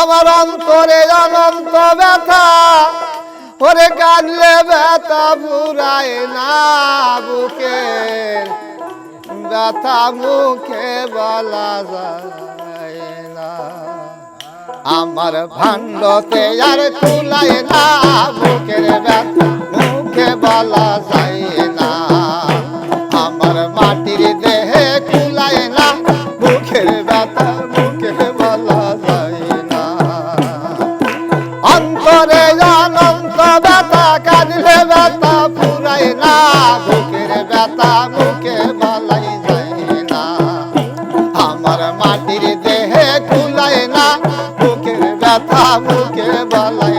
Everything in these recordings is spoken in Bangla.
আমার অন্তরে অনন্ত ব্যথা, ওরে কাঁদলে ব্যথা বুড়ায় না বুকে। ব্যথা মুখে বলা যায় না। আমার ভাণ্ডতে আর তুলায় না বুকের ব্যথা, মুখে বলা যায় ব্যথা কাঁদলে ব্যথা, পুরাই না বুকের ব্যথা, মুখে বলাই যায় না। আমার মাটির দেহে কুলায় না। বুকের ব্যথা, মুখে বলাই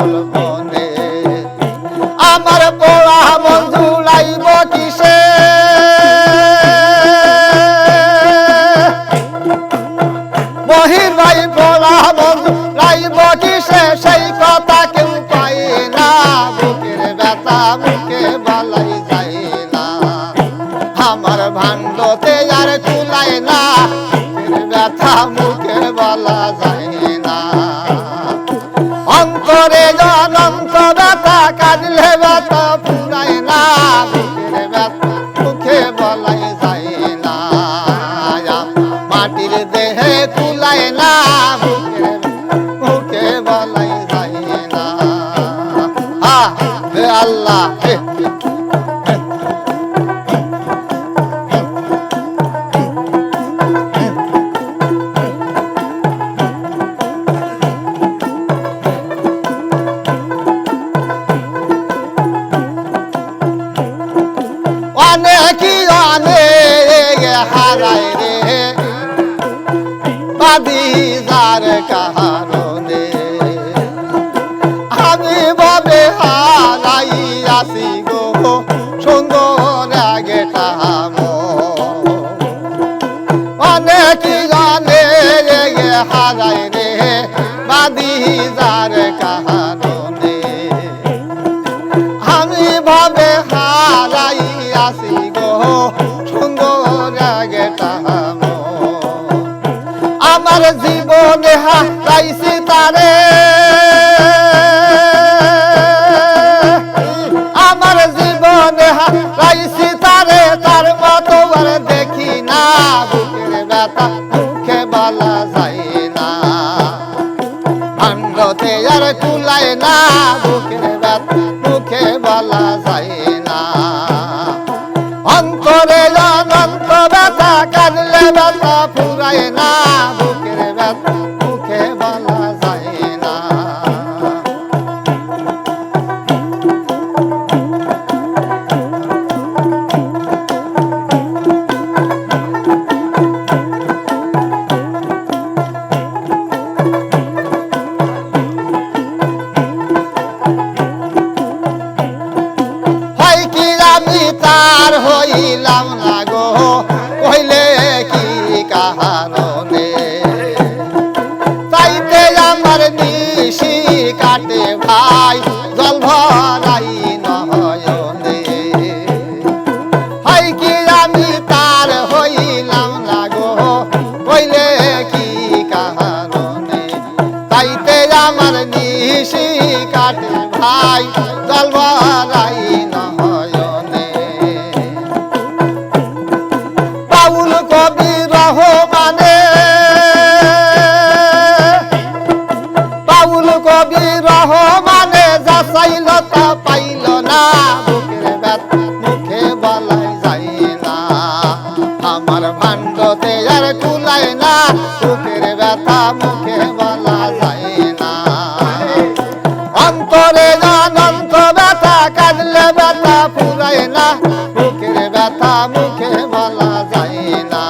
সরল মনে। আমার পোড়া বন্ধু লাইব কিসে? মহির পোড়া বন্ধু লাইব কিসে? সেই কথা কেউ পায় না। বুকের ব্যথা মুখে বলাই যায় না। আমার ভাণ্ডতে আর মাটির দেহে কুলায় না মুখে বলাই যায় না। আল্লাহ আমি ভাবে হারাই আসি গো, সুন্দর আগে কামো অনেক হারায় রে বাদি যার কারণে আমি ভাবে হারাই আসি জীবনে হারাইছি তারে। ঘাট খাই জল ভরাই নয়নে বাউল কবি রহমানে, বাউল কবি রহমানে যাচাইল তা পাইল না মুখে বলাই যাই না। আমার ভান্ড ব্যথা ফুরায় না বুকের ব্যথা মুখে বলা যায় না।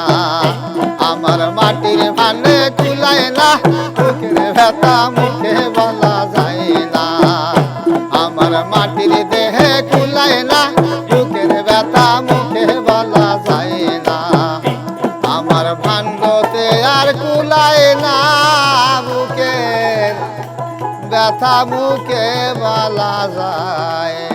আমার মাটির মানে কুলায় না বুকের ব্যথা মুখে বলা যায় না। আমার মাটির দেহে কুলায় না বুকের ব্যথা মুখে বলা যায় মুখে বলা যায়